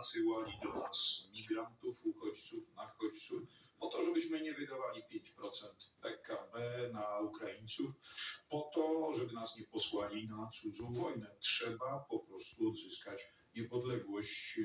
nasyłali do nas migrantów, uchodźców, nachodźców, po to, żebyśmy nie wydawali 5% PKB na Ukraińców, po to, żeby nas nie posłali na cudzą wojnę. Trzeba po prostu odzyskać niepodległość.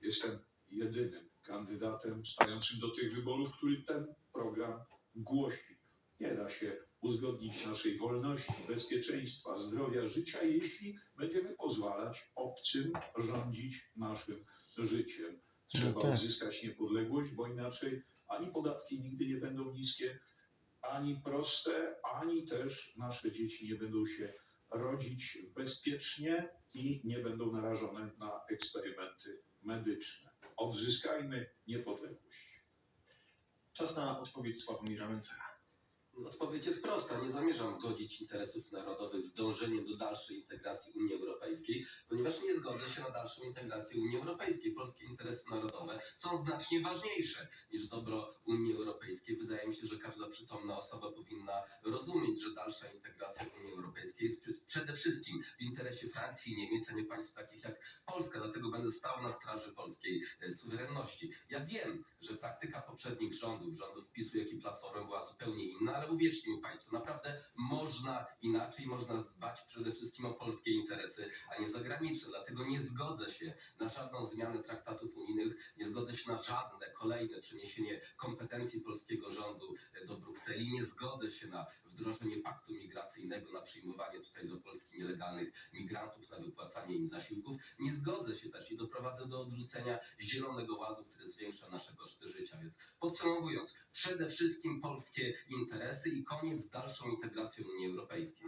Jestem jedynym kandydatem stającym do tych wyborów, który ten program głosi. Nie da się uzgodnić naszej wolności, bezpieczeństwa, zdrowia, życia, jeśli będziemy pozwalać obcym rządzić naszym życiem. Trzeba No tak. odzyskać niepodległość, bo inaczej ani podatki nigdy nie będą niskie, ani proste, ani też nasze dzieci nie będą się rodzić bezpiecznie i nie będą narażone na eksperymenty medyczne. Odzyskajmy niepodległość. Czas na odpowiedź Sławomira Mencera. Odpowiedź jest prosta. Nie zamierzam godzić interesów narodowych z dążeniem do dalszej integracji Unii Europejskiej, ponieważ nie zgodzę się na dalszą integrację Unii Europejskiej. Polskie interesy narodowe są znacznie ważniejsze niż dobro Unii Europejskiej. Wydaje mi się, że każda przytomna osoba powinna rozumieć, że dalsza integracja przede wszystkim w interesie Francji Niemiec, a nie państw takich jak Polska. Dlatego będę stał na straży polskiej e, suwerenności. Ja wiem, że praktyka poprzednich rządów, rządów PiSu, jak i Platformy była zupełnie inna, ale uwierzcie mi Państwo, naprawdę można inaczej, można dbać przede wszystkim o polskie interesy, a nie zagraniczne. Dlatego nie zgodzę się na żadną zmianę traktatów unijnych, nie zgodzę się na żadne kolejne przeniesienie kompetencji polskiego rządu e, do Brukseli, nie zgodzę się na wdrożenie paktu migracyjnego, na przyjmowanie tutaj do Polski nielegalnych migrantów, na wypłacanie im zasiłków. Nie zgodzę się też i doprowadzę do odrzucenia Zielonego Ładu, który zwiększa nasze koszty życia. Więc podsumowując, przede wszystkim polskie interesy i koniec z dalszą integracją Unii Europejskiej.